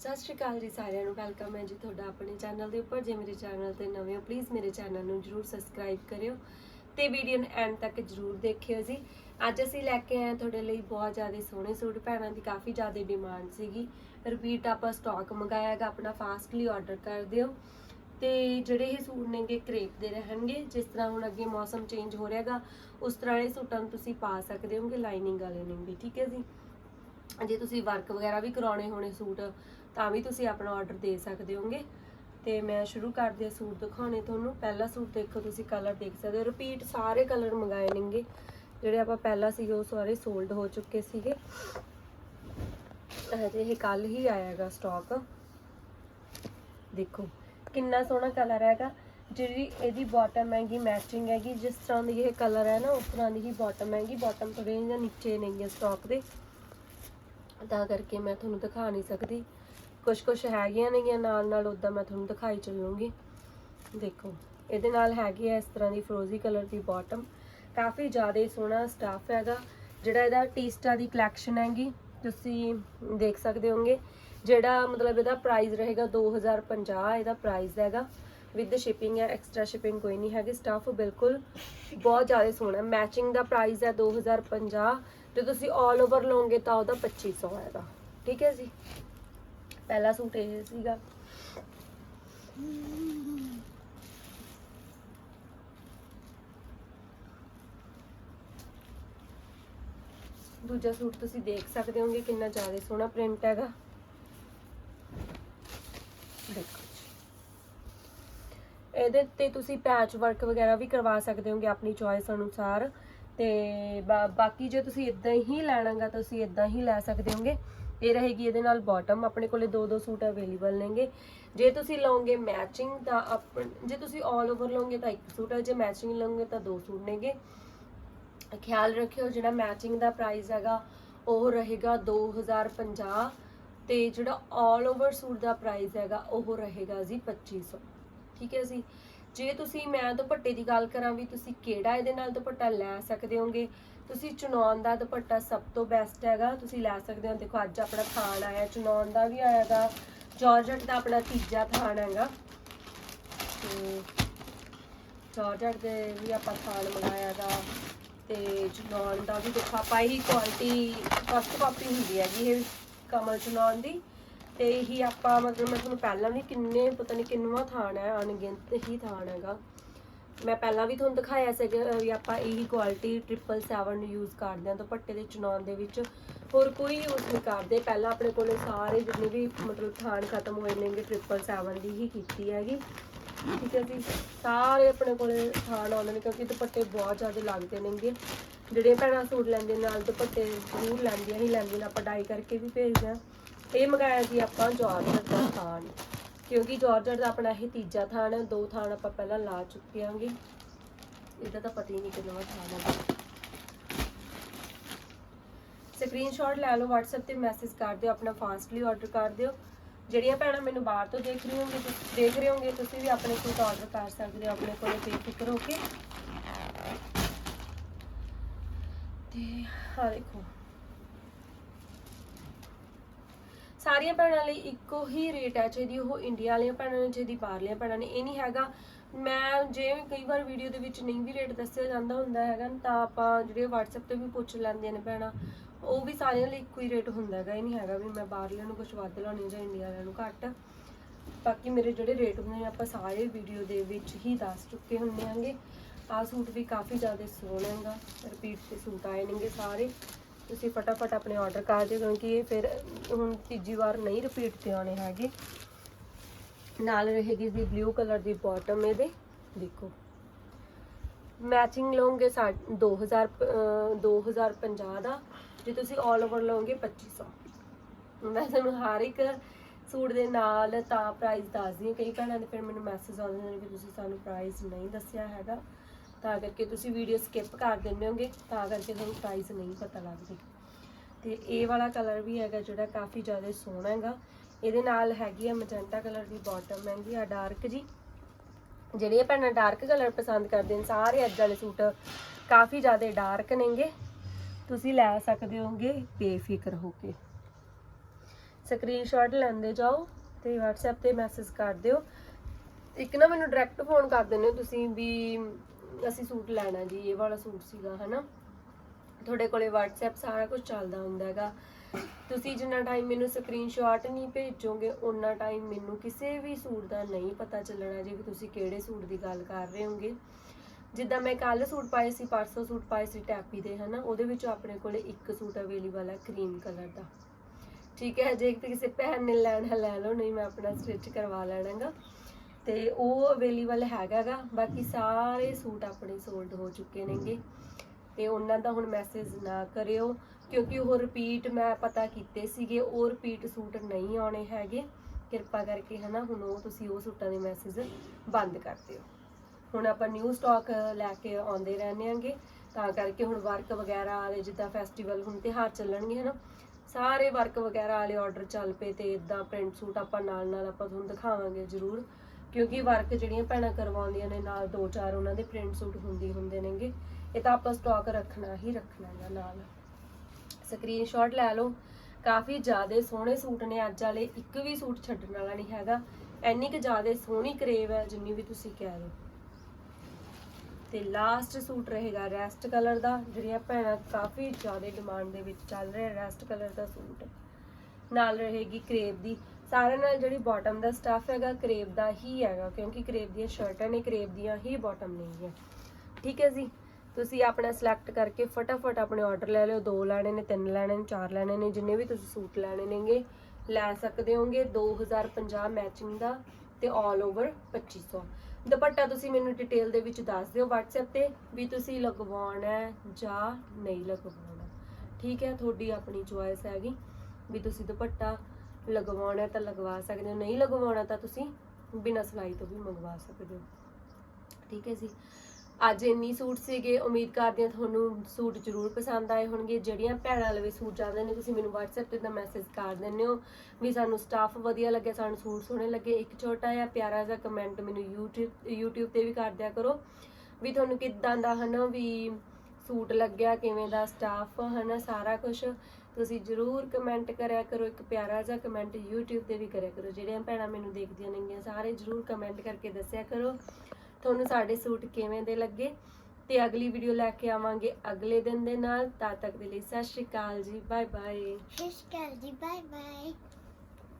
ਸਤਿ ਸ਼੍ਰੀ ਅਕਾਲ ਜੀ ਸਾਰਿਆਂ ਨੂੰ ਵੈਲਕਮ ਹੈ ਜੀ ਤੁਹਾਡਾ ਆਪਣੇ ਚੈਨਲ ਦੇ ਉੱਪਰ। ਜੇ ਮੇਰੇ ਚੈਨਲ ਤੇ ਨਵੇਂ ਹੋ ਪਲੀਜ਼ ਮੇਰੇ ਚੈਨਲ ਨੂੰ ਜਰੂਰ ਸਬਸਕ੍ਰਾਈਬ ਕਰਿਓ ਤੇ ਵੀਡੀਓ ਨੂੰ ਐਂਡ ਤੱਕ ਜਰੂਰ ਦੇਖਿਓ ਜੀ। ਅੱਜ ਅਸੀਂ ਲੈ ਕੇ ਆਏ ਹਾਂ ਤੁਹਾਡੇ ਲਈ ਬਹੁਤ ਜ਼ਿਆਦਾ ਸੋਹਣੇ ਸੂਟ। ਭੈਣਾਂ ਦੀ ਕਾਫੀ ਜ਼ਿਆਦਾ ਡਿਮਾਂਡ ਸੀਗੀ। ਰਿਪੀਟ ਆਪਾਂ ਸਟਾਕ ਮੰਗਾਇਆਗਾ ਆਪਣਾ ਫਾਸਟਲੀ ਆਰਡਰ ਕਰ ਦਿਓ। ਤੇ ਜਿਹੜੇ ਇਹ ਸੂਟ ਨੇਗੇ ਕਰੇਪ ਦੇ ਰਹਿਣਗੇ, ਜਿਸ ਤਰ੍ਹਾਂ ਹੁਣ ਅੱਗੇ ਮੌਸਮ ਚੇਂਜ ਹੋ ਰਿਹਾਗਾ ਉਸ ਤਰ੍ਹਾਂ ਇਹ ਸੂਟਾਂ ਨੂੰ ਤੁਸੀਂ ਪਾ ਸਕਦੇ ਹੋਗੇ ਲਾਈਨਿੰਗ ਵਾਲੇ ਨੇਗੇ ਠੀਕ ਹੈ ਜੀ? ਜੇ ਤੁਸੀਂ ਵਰਕ ਵਗੈਰਾ ਵੀ ਕਰਾਉਣੇ ਹੋਣੇ ਸੂਟ, ਤਾਂ ਵੀ ਤੁਸੀਂ ਆਪਣਾ ਆਰਡਰ ਦੇ ਸਕਦੇ ਹੋਗੇ। ਤੇ ਮੈਂ ਸ਼ੁਰੂ ਕਰਦੀ ਹਾਂ ਸੂਟ ਦਿਖਾਉਣੇ ਤੁਹਾਨੂੰ। ਪਹਿਲਾ ਸੂਟ ਦੇਖੋ ਤੁਸੀਂ ਕਲਰ ਦੇਖ ਸਕਦੇ ਹੋ। ਰਿਪੀਟ ਸਾਰੇ ਕਲਰ ਮੰਗਾਏ ਨੇਗੇ। ਜਿਹੜੇ ਆਪਾਂ ਪਹਿਲਾਂ ਸੀਗੇ, ਉਹ ਸਾਰੇ ਸੋਲਡ ਹੋ ਚੁੱਕੇ ਸੀਗੇ। ਹਜੇ ਇਹ ਕੱਲ ਹੀ ਆਇਆਗਾ ਸਟਾਕ ਦੇਖੋ, ਕਿੰਨਾ ਸੋਹਣਾ ਕਲਰ ਹੈਗਾ। ਜਿਹੜੀ ਇਹਦੀ ਬਾਟਮ ਹੈਗੀ ਮੈਚਿੰਗ ਹੈਗੀ, ਜਿਸ ਤਰ੍ਹਾਂ ਦੀ ਇਹ ਕਲਰ ਹੈ ਨਾ, ਉਸ ਤਰ੍ਹਾਂ ਦੀ ਹੀ ਬਾਟਮ ਹੈਗੀ। ਬਾਟਮ ਥੋੜੇ ਜਿਹਾ ਨੀਚੇ ਨਹੀਂ ਹੈ ਸਟਾਕ ਦੇ। ਤਾਂ ਕਰਕੇ ਮੈਂ ਤੁਹਾਨੂੰ ਦਿਖਾ ਨਹੀਂ ਸਕਦੀ। ਕੁਝ ਕੁਝ ਹੈਗੀਆਂ ਨੇਗੀਆਂ ਨਾਲ ਨਾਲ ਉਦਾਂ ਮੈਂ ਤੁਹਾਨੂੰ ਦਿਖਾਈ ਚੱਲੂੰਗੀ। ਦੇਖੋ, ਇਹਦੇ ਨਾਲ ਹੈਗੀ ਹੈ ਇਸ ਤਰ੍ਹਾਂ ਦੀ ਫਰੋਜ਼ੀ ਕਲਰ ਦੀ ਬਾਟਮ ਕਾਫੀ ਜ਼ਿਆਦਾ ਸੋਹਣਾ ਸਟਾਫ ਹੈਗਾ, ਜਿਹੜਾ ਇਹਦਾ ਟੀਸਟਾ ਦੀ ਕਲੈਕਸ਼ਨ ਹੈਗੀ, ਤੁਸੀਂ ਦੇਖ ਸਕਦੇ ਹੋਗੇ ਜਿਹੜਾ ਮਤਲਬ ਇਹਦਾ ਪ੍ਰਾਈਸ ਰਹੇਗਾ 2050 ਇਹਦਾ ਪ੍ਰਾਈਸ ਹੈਗਾ। ਵਿਦ ਸ਼ਿਪਿੰਗ ਹੈ ਐਕਸਟਰਾ ਸ਼ਿਪਿੰਗ ਕੋਈ ਨਹੀਂ ਹੈਗੀ ਸਟਾਫ ਬਿਲਕੁਲ ਬਹੁਤ ਜ਼ਿਆਦਾ ਸੋਹਣਾ। ਮੈਚਿੰਗ ਦਾ ਪ੍ਰਾਈਸ ਹੈ 2050 ਤੇ ਤੁਸੀਂ 올 ਓਵਰ ਲਓਗੇ ਤਾਂ ਉਹਦਾ 2500 ਆਏਗਾ ਠੀਕ ਹੈ ਜੀ? ਪਹਿਲਾ ਸੂਟ ਇਹ ਸੀਗਾ। ਦੂਜਾ ਸੂਟ ਤੁਸੀਂ ਦੇਖ ਸਕਦੇ ਹੋਗੇ ਕਿੰਨਾ ਜ਼ਿਆਦਾ ਸੋਹਣਾ ਪ੍ਰਿੰਟ ਹੈਗਾ। ਦੇਖੋ ਇਹਦੇ ਤੇ ਤੁਸੀਂ ਪੈਚ ਵਰਕ ਵਗੈਰਾ ਵੀ ਕਰਵਾ ਸਕਦੇ ਹੋਗੇ ਆਪਣੀ ਚੋਇਸ ਅਨੁਸਾਰ। ਤੇ ਬਾਕੀ ਜੇ ਤੁਸੀਂ ਇਦਾਂ ਹੀ ਲੈਣਾਗਾ ਤੁਸੀਂ ਇਦਾਂ ਹੀ ਲੈ ਸਕਦੇ ਹੋਗੇ। ਇਹ ਰਹੇਗੀ ਇਹਦੇ ਨਾਲ ਬਾਟਮ ਆਪਣੇ ਕੋਲੇ ਦੋ ਦੋ ਸੂਟ ਅਵੇਲੇਬਲ ਨੇਗੇ। ਜੇ ਤੁਸੀਂ ਲਓਗੇ ਮੈਚਿੰਗ ਤਾਂ ਆਪ- ਜੇ ਤੁਸੀਂ 올 ਓਵਰ ਲਓਗੇ ਤਾਂ ਇੱਕ ਸੂਟ ਹੈ ਜੇ ਮੈਚਿੰਗ ਲਓਗੇ ਤਾਂ ਦੋ ਸੂਟ ਨੇਗੇ। ਖਿਆਲ ਰੱਖਿਓ, ਜਿਹੜਾ ਮੈਚਿੰਗ ਦਾ ਪ੍ਰਾਈਸ ਹੈਗਾ, ਉਹ ਰਹੇਗਾ 2050 ਤੇ ਜਿਹੜਾ 올 ਓਵਰ ਸੂਟ ਦਾ ਪ੍ਰਾਈਸ ਹੈਗਾ, ਉਹ ਰਹੇਗਾ ਜੀ 2500 ਠੀਕ ਹੈ ਜੀ? ਜੇ ਤੁਸੀਂ, ਮੈਂ ਦੁਪੱਟੇ ਦੀ ਗੱਲ ਕਰਾਂ ਵੀ ਤੁਸੀਂ ਕਿਹੜਾ ਇਹਦੇ ਨਾਲ ਦੁਪੱਟਾ ਲੈ ਸਕਦੇ ਹੋਗੇ? ਤੁਸੀਂ ਚੁਣਾਉਣ ਦਾ ਦੁਪੱਟਾ ਸਭ ਤੋਂ ਬੈਸਟ ਹੈਗਾ, ਤੁਸੀਂ ਲੈ ਸਕਦੇ ਹੋ। ਦੇਖੋ, ਅੱਜ ਆਪਣਾ ਥਾਨ ਆਇਆ, ਚੁਣਾਉਣ ਦਾ ਵੀ ਆਇਆਗਾ। ਜਾਰਜਟ ਦਾ ਆਪਣਾ ਤੀਜਾ ਥਾਨ ਹੈਗਾ। ਤੇ ਜਾਰਜਟ ਦੇ ਵੀ ਆਪਾਂ ਥਾਨ ਮੰਗਾਇਆਗਾ। ਤੇ ਚੁਣਾਉਣ ਦਾ ਵੀ ਦੇਖੋ, ਆਪਾਂ ਇਹੀ ਕੁਆਲਿਟੀ ਫਸਟ ਕਾਪੀ ਹੁੰਦੀ ਹੈਗੀ ਇਹ ਕਮਲ ਚੁਣਾਉਣ ਦੀ। ਤੇ ਇਹੀ ਆਪਾਂ ਮਤਲਬ ਮੈਂ ਤੁਹਾਨੂੰ ਪਹਿਲਾਂ ਵੀ ਕਿੰਨੇ ਪਤਾ ਨਹੀਂ ਕਿੰਨਵਾਂ ਥਾਣ ਹੈ, ਅਣਗਿਣਤ ਹੀ ਥਾਣ ਹੈਗਾ। ਮੈਂ ਪਹਿਲਾਂ ਵੀ ਤੁਹਾਨੂੰ ਦਿਖਾਇਆ ਸੀਗਾ ਵੀ ਆਪਾਂ ਇਹੀ ਕੁਆਲਿਟੀ 777 ਯੂਜ਼ ਕਰਦੇ ਹਾਂ, ਦੁਪੱਟੇ ਦੇ ਚੁਣਾਉਣ ਦੇ ਵਿੱਚ। ਹੋਰ ਕੋਈ ਯੂਜ਼ ਨਹੀਂ ਕਰਦੇ। ਪਹਿਲਾਂ ਆਪਣੇ ਕੋਲੇ ਸਾਰੇ ਜਿੰਨੇ ਵੀ ਮਤਲਬ ਥਾਣ ਖਤਮ ਹੋਏ ਨੇਗੇ 777 ਦੀ ਹੀ ਕੀਤੀ ਹੈਗੀ। ਠੀਕ ਹੈ ਜੀ। ਸਾਰੇ ਆਪਣੇ ਕੋਲੇ ਥਾਣ ਆਉਂਦੇ ਨੇ ਕਿਉਂਕਿ ਦੁਪੱਟੇ ਬਹੁਤ ਜ਼ਿਆਦਾ ਲੱਗਦੇ ਨੇਗੇ। ਜਿਹੜੇ ਭੈਣਾਂ ਸੂਟ ਲੈਂਦੇ ਨਾਲ ਦੁਪੱਟੇ ਜ਼ਰੂਰ ਲੈਂਦੀਆਂ ਹੀ ਲੈਂਦੀਆਂ ਨੇ, ਆਪਾਂ ਡਾਈ ਕਰਕੇ ਵੀ ਭੇਜਦੇ ਹਾਂ। ਇਹ ਮੰਗਾਇਆ ਜੀ ਆਪਾਂ ਜਾਰਜਟ ਦਾ ਥਾਨ, ਕਿਉਂਕਿ ਜਾਰਜਟ ਦਾ ਆਪਣਾ ਇਹ ਤੀਜਾ ਥਾਨ ਹੈ, ਦੋ ਥਾਨ ਆਪਾਂ ਪਹਿਲਾਂ ਲਾ ਚੁੱਕੇ ਆਂਗੇ ਇਹਦਾ ਤਾਂ ਪਤਾ ਹੀ ਨਹੀਂ ਕਿੰਨਾ ਥਾਨ ਹੈ। ਸਕਰੀਨਸ਼ਾਟ ਲੈ ਲਓ, WhatsApp ਤੇ ਮੈਸੇਜ ਕਰ ਦਿਓ, ਆਪਣਾ ਫਾਸਟਲੀ ਆਰਡਰ ਕਰ ਦਿਓ। ਜਿਹੜੀਆਂ ਭੈਣਾਂ ਮੈਨੂੰ ਬਾਹਰ ਤੋਂ ਦੇਖ ਰਹੀ ਹੋਣਗੇ ਤੁਸੀਂ, ਦੇਖ ਰਹੇ ਹੋਗੇ ਤੁਸੀਂ ਵੀ ਆਪਣੇ ਕੋਲ ਆਰਡਰ ਕਰ ਸਕਦੇ ਹੋ, ਆਪਣੇ ਕੋਲ ਬੇਫਿਕਰ ਹੋ ਕੇ। ਤੇ ਹਾਂ ਦੇਖੋ। ਸਾਰੀਆਂ ਭੈਣਾਂ ਲਈ ਇੱਕੋ ਹੀ ਰੇਟ ਹੈ ਚਾਹੀਦੀ ਉਹ ਇੰਡੀਆ ਵਾਲੀਆਂ ਭੈਣਾਂ ਨੇ ਚਾਹੀਦੀ ਬਾਹਰਲੀਆਂ ਭੈਣਾਂ ਨੇ। ਇਹ ਨਹੀਂ ਹੈਗਾ, ਮੈਂ ਜੇ ਕਈ ਵਾਰ ਵੀਡੀਓ ਦੇ ਵਿੱਚ ਨਹੀਂ ਵੀ ਰੇਟ ਦੱਸਿਆ ਜਾਂਦਾ ਹੁੰਦਾ ਹੈਗਾ, ਤਾਂ ਆਪਾਂ ਜਿਹੜੇ WhatsApp ਤੇ ਵੀ ਪੁੱਛ ਲੈਂਦੀਆਂ ਨੇ ਭੈਣਾਂ, ਉਹ ਵੀ ਸਾਰਿਆਂ ਲਈ ਇੱਕੋ ਹੀ ਰੇਟ ਹੁੰਦਾ ਹੈਗਾ। ਇਹ ਨਹੀਂ ਹੈਗਾ ਵੀ ਮੈਂ ਬਾਹਰਲਿਆਂ ਨੂੰ ਕੁਝ ਵੱਧ ਲਾਉਣੀ ਜਾਂ ਇੰਡੀਆ ਵਾਲਿਆਂ ਨੂੰ ਘੱਟ। ਬਾਕੀ ਮੇਰੇ ਜਿਹੜੇ ਰੇਟ ਹੁੰਦੇ ਨੇ, ਆਪਾਂ ਸਾਰੇ ਵੀਡੀਓ ਦੇ ਵਿੱਚ ਹੀ ਦੱਸ ਚੁੱਕੇ ਹੁੰਦੇ ਆਂਗੇ ਆਹ ਸੂਟ ਵੀ ਕਾਫੀ ਜ਼ਿਆਦਾ ਸੋਹਣਾ ਹੈਗਾ। ਰਿਪੀਟ ਤੇ ਸੂਟ ਆਏ ਨੇਗੇ ਸਾਰੇ। ਤੁਸੀਂ ਫਟਾਫਟ ਆਪਣੇ ਆਰਡਰ ਕਰ ਦਿਓ ਕਿਉਂਕਿ ਇਹ ਫਿਰ ਹੁਣ ਤੀਜੀ ਵਾਰ ਨਹੀਂ ਰਿਪੀਟ ਤੇ ਆਉਣੇ ਹੈਗੇ। ਨਾਲ ਰਹੇਗੀ ਜੀ ਬਲੂ ਕਲਰ ਦੀ ਬਾਟਮ ਇਹਦੇ। ਦੇਖੋ। ਮੈਚਿੰਗ ਲਓਗੇ 2000 ਅਹ 2050 ਦਾ। ਜੇ ਤੁਸੀਂ 올 ਓਵਰ ਲਓਗੇ 2500 ਮੈਂ ਤੁਹਾਨੂੰ ਹਰ ਇੱਕ ਸੂਟ ਦੇ ਨਾਲ ਤਾਂ ਪ੍ਰਾਈਸ ਦੱਸਦੀ ਹਾਂ। ਕਈ ਭੈਣਾਂ ਦੇ ਫਿਰ ਮੈਨੂੰ ਮੈਸੇਜ ਆਉਂਦੇ ਨੇ ਵੀ ਤੁਸੀਂ ਸਾਨੂੰ ਪ੍ਰਾਈਸ ਨਹੀਂ ਦੱਸਿਆ ਹੈਗਾ। ਤਾਂ ਕਰਕੇ ਤੁਸੀਂ ਵੀਡੀਓ ਸਕਿਪ ਕਰ ਦਿੰਦੇ ਹੋਗੇ, ਤਾਂ ਕਰਕੇ ਤੁਹਾਨੂੰ ਪ੍ਰਾਈਸ ਨਹੀਂ ਪਤਾ ਲੱਗਦੀ। ਤੇ ਇਹ ਵਾਲਾ ਕਲਰ ਵੀ ਹੈਗਾ ਜਿਹੜਾ ਕਾਫੀ ਜ਼ਿਆਦਾ ਸੋਹਣਾ ਹੈਗਾ। ਇਹਦੇ ਨਾਲ ਹੈਗੀ ਆ ਮਜੈਂਟਾ ਕਲਰ ਦੀ ਬਾਟਮ ਮਹਿੰਗੀ ਆ ਡਾਰਕ ਜੀ। ਜਿਹੜੀਆਂ ਭੈਣਾਂ ਡਾਰਕ ਕਲਰ ਪਸੰਦ ਕਰਦੇ ਨੇ, ਸਾਰੇ ਅੱਜ ਵਾਲੇ ਸੂਟ ਕਾਫੀ ਜ਼ਿਆਦਾ ਡਾਰਕ ਨੇਗੇ। ਤੁਸੀਂ ਲੈ ਸਕਦੇ ਹੋਗੇ, ਬੇਫਿਕਰ ਹੋ ਕੇ। ਸਕਰੀਨਸ਼ਾਟ ਲੈਂਦੇ ਜਾਓ ਤੇ WhatsApp ਤੇ ਮੈਸੇਜ ਕਰ ਦਿਓ। ਇੱਕ ਨਾ ਮੈਨੂੰ ਡਾਇਰੈਕਟ ਫੋਨ ਕਰ ਦਿੰਦੇ ਹੋ ਤੁਸੀਂ ਵੀ ਅਸੀਂ ਸੂਟ ਲੈਣਾ ਜੀ, ਇਹ ਵਾਲਾ ਸੂਟ ਸੀਗਾ, ਹਨਾ? ਤੁਹਾਡੇ ਕੋਲੇ WhatsApp ਸਾਰਾ ਕੁਝ ਚੱਲਦਾ ਹੁੰਦਾ ਹੈਗਾ। ਤੁਸੀਂ ਜਿੰਨਾ ਟਾਈਮ ਮੈਨੂੰ ਸਕਰੀਨਸ਼ਾਟ ਨਹੀਂ ਭੇਜੋਗੇ ਉਨਾ ਟਾਈਮ ਮੈਨੂੰ ਕਿਸੇ ਵੀ ਸੂਟ ਦਾ ਨਹੀਂ ਪਤਾ ਚੱਲਣਾ ਜੀ ਵੀ ਤੁਸੀਂ ਕਿਹੜੇ ਸੂਟ ਦੀ ਗੱਲ ਕਰ ਰਹੇ ਹੋਗੇ। ਜਿੱਦਾਂ ਮੈਂ ਕੱਲ ਸੂਟ ਪਾਏ ਸੀ, ਪਰਸੋਂ ਸੂਟ ਪਾਏ ਸੀ ਟੈਪੀ ਦੇ, ਹਨਾ? ਉਹਦੇ ਵਿੱਚੋਂ ਆਪਣੇ ਕੋਲੇ ਇੱਕ ਸੂਟ ਅਵੇਲੇਬਲ ਹੈ ਕਰੀਮ ਕਲਰ ਦਾ। ਠੀਕ ਹੈ, ਜੇ ਕਿਸੇ ਭੈਣ ਨੇ ਲੈਣਾ, ਲੈ ਲਓ, ਨਹੀਂ ਮੈਂ ਆਪਣਾ ਸਟਿਚ ਕਰਵਾ ਲੈਣਾਗਾ। ਤੇ ਉਹ ਅਵੇਲੇਬਲ ਹੈਗਾਗਾ, ਬਾਕੀ ਸਾਰੇ ਸੂਟ ਆਪਣੇ ਸੋਲਡ ਹੋ ਚੁੱਕੇ ਨੇਗੇ। ਤੇ ਉਹਨਾਂ ਦਾ ਹੁਣ ਮੈਸੇਜ ਨਾ ਕਰਿਓ, ਕਿਉਂਕਿ ਉਹ ਰਿਪੀਟ ਮੈਂ ਪਤਾ ਕੀਤੇ ਸੀਗੇ, ਉਹ ਰਿਪੀਟ ਸੂਟ ਨਹੀਂ ਆਉਣੇ ਹੈਗੇ। ਕਿਰਪਾ ਕਰਕੇ ਹਨਾ, ਹੁਣ ਉਹ ਤੁਸੀਂ ਉਹ ਸੂਟਾਂ ਦੇ ਮੈਸੇਜ ਬੰਦ ਕਰ ਦਿਓ। ਹੁਣ ਆਪਾਂ ਨਿਊ ਸਟਾਕ ਲੈ ਕੇ ਆਉਂਦੇ ਰਹਿੰਦੇ ਆਂਗੇ, ਤਾਂ ਕਰਕੇ ਹੁਣ ਵਰਕ ਵਗੈਰਾ ਵਾਲੇ ਜਿੱਦਾਂ ਫੈਸਟੀਵਲ ਹੁਣ ਤਿਉਹਾਰ ਚੱਲਣਗੇ ਹਨਾ, ਸਾਰੇ ਵਰਕ ਵਗੈਰਾ ਵਾਲੇ ਆਰਡਰ ਚੱਲ ਪਏ ਤੇ ਇਦਾਂ ਪ੍ਰਿੰਟ ਸੂਟ ਆਪਾਂ ਨਾਲ ਨਾਲ ਆਪਾਂ ਤੁਹਾਨੂੰ ਦਿਖਾਵਾਂਗੇ ਜ਼ਰੂਰ। ਕਿਉਂਕਿ ਵਰਕ ਜਿਹੜੀਆਂ ਭੈਣਾਂ ਕਰਵਾਉਂਦੀਆਂ ਨੇ ਨਾਲ ਦੋ ਚਾਰ ਉਹਨਾਂ ਦੇ ਪ੍ਰਿੰਟ ਸੂਟ ਹੁੰਦੀ ਹੁੰਦੇ ਨੇਗੇ, ਇਹ ਤਾਂ ਆਪਾਂ ਸਟਾਕ ਰੱਖਣਾ ਹੀ ਰੱਖਣਾ ਹੈ ਨਾਲ। ਸਕਰੀਨਸ਼ਾਟ ਲੈ ਲਓ, ਕਾਫੀ ਜ਼ਿਆਦੇ ਸੋਹਣੇ ਸੂਟ ਨੇ, ਅੱਜ ਵਾਲੇ ਇੱਕ ਵੀ ਸੂਟ ਛੱਡਣ ਵਾਲਾ ਨਹੀਂ ਹੈਗਾ, ਇੰਨੀ ਕਿ ਜ਼ਿਆਦੇ ਸੋਹਣੀ ਕਰੇਵ ਹੈ ਜਿੰਨੀ ਵੀ ਤੁਸੀਂ ਕਹਿ ਲਓ। ਤੇ ਲਾਸਟ ਸੂਟ ਰਹੇਗਾ ਰੈਸਟ ਕਲਰ ਦਾ, ਜਿਹੜੀਆਂ ਭੈਣਾਂ ਕਾਫੀ ਜ਼ਿਆਦਾ ਡਿਮਾਂਡ ਦੇ ਵਿੱਚ ਚੱਲ ਰਿਹਾ ਰੈਸਟ ਕਲਰ ਦਾ ਸੂਟ ਨਾਲ ਰਹੇਗੀ ਕਰੇਪ ਦੀ। ਸਾਰਿਆਂ ਨਾਲ ਜਿਹੜੀ ਬਾਟਮ ਦਾ ਸਟਫ ਹੈਗਾ ਕਰੇਬ ਦਾ ਹੀ ਹੈਗਾ, ਕਿਉਂਕਿ ਕਰੇਬ ਦੀਆਂ ਸ਼ਰਟਾਂ ਨੇ ਕਰੇਬ ਦੀਆਂ ਹੀ ਬਾਟਮ ਨਹੀਂ ਹੈ ਠੀਕ ਹੈ ਜੀ? ਤੁਸੀਂ ਆਪਣਾ ਸਿਲੈਕਟ ਕਰਕੇ ਫਟਾਫਟ ਆਪਣੇ ਆਰਡਰ ਲੈ ਲਿਓ। ਦੋ ਲੈਣੇ ਨੇ, ਤਿੰਨ ਲੈਣੇ ਨੇ, ਚਾਰ ਲੈਣੇ ਨੇ, ਜਿੰਨੇ ਵੀ ਤੁਸੀਂ ਸੂਟ ਲੈਣੇ ਨੇਗੇ, ਲੈ ਸਕਦੇ ਹੋਗੇ। 2050 ਮੈਚਿੰਗ ਦਾ ਤੇ 올 ਓਵਰ 2500 ਦੁਪੱਟਾ ਤੁਸੀਂ ਮੈਨੂੰ ਡਿਟੇਲ ਦੇ ਵਿੱਚ ਦੱਸ ਦਿਓ WhatsApp ਤੇ ਵੀ ਤੁਸੀਂ ਲਗਵਾਉਣਾ ਜਾਂ ਨਹੀਂ ਲਗਵਾਉਣਾ। ਠੀਕ ਹੈ? ਤੁਹਾਡੀ ਆਪਣੀ ਚੁਆਇਸ ਹੈਗੀ ਵੀ ਤੁਸੀਂ ਦੁਪੱਟਾ ਲਗਵਾਉਣਾ ਤਾਂ ਲਗਵਾ ਸਕਦੇ ਹੋ, ਨਹੀਂ ਲਗਵਾਉਣਾ ਤਾਂ ਤੁਸੀਂ ਬਿਨਾਂ ਸਿਲਾਈ ਤੋਂ ਵੀ ਮੰਗਵਾ ਸਕਦੇ ਹੋ। ਠੀਕ ਹੈ ਜੀ। ਅੱਜ ਇੰਨੀ ਸੂਟ ਸੀਗੇ, ਉਮੀਦ ਕਰਦੇ ਹਾਂ ਤੁਹਾਨੂੰ ਸੂਟ ਜ਼ਰੂਰ ਪਸੰਦ ਆਏ ਹੋਣਗੇ। ਜਿਹੜੀਆਂ ਭੈਣਾਂ ਲਵੇ ਸੂਟ ਚਾਹੁੰਦੇ ਨੇ, ਤੁਸੀਂ ਮੈਨੂੰ WhatsApp ਤੇ ਤਾਂ ਮੈਸੇਜ ਕਰ ਦਿੰਦੇ ਹੋ ਵੀ ਸਾਨੂੰ ਸਟਾਫ ਵਧੀਆ ਲੱਗਿਆ ਸਾਨੂੰ ਸੂਟ ਸੋਹਣੇ ਲੱਗੇ। ਇੱਕ ਛੋਟਾ ਜਿਹਾ ਪਿਆਰਾ ਜਿਹਾ ਕਮੈਂਟ ਮੈਨੂੰ YouTube YouTube ਤੇ ਵੀ ਕਰ ਦਿਆ ਕਰੋ ਵੀ ਤੁਹਾਨੂੰ ਕਿੱਦਾਂ ਦਾ ਹਨਾ ਵੀ ਸੂਟ ਲੱਗਿਆ, ਕਿਵੇਂ ਦਾ ਸਟਾਫ ਹਨਾ ਸਾਰਾ ਕੁਝ ਤੁਸੀਂ ਜਰੂਰ ਕਮੈਂਟ ਕਰਿਆ ਕਰੋ, ਇੱਕ ਪਿਆਰਾ ਜਿਹਾ ਕਮੈਂਟ YouTube ਤੇ ਵੀ ਕਰਿਆ ਕਰੋ, ਜਿਹੜੀਆਂ ਭੈਣਾਂ ਮੈਨੂੰ ਦੇਖਦੀਆਂ ਨੇਗੀਆਂ, ਸਾਰੇ ਜਰੂਰ ਕਮੈਂਟ ਕਰਕੇ ਦੱਸਿਆ ਕਰੋ, ਤੁਹਾਨੂੰ ਸਾਡੇ ਸੂਟ ਕਿਵੇਂ ਦੇ ਲੱਗੇ, ਤੇ ਅਗਲੀ ਵੀਡੀਓ ਲੈ ਕੇ ਆਵਾਂਗੇ ਅਗਲੇ ਦਿਨ ਦੇ ਨਾਲ, ਤਦ ਤੱਕ ਦੇ ਲਈ ਸਤਿ ਸ਼੍ਰੀ ਅਕਾਲ ਜੀ ਬਾਏ ਬਾਏ ਸਤਿ ਸ਼੍ਰੀ ਅਕਾਲ ਜੀ ਬਾਏ ਬਾਏ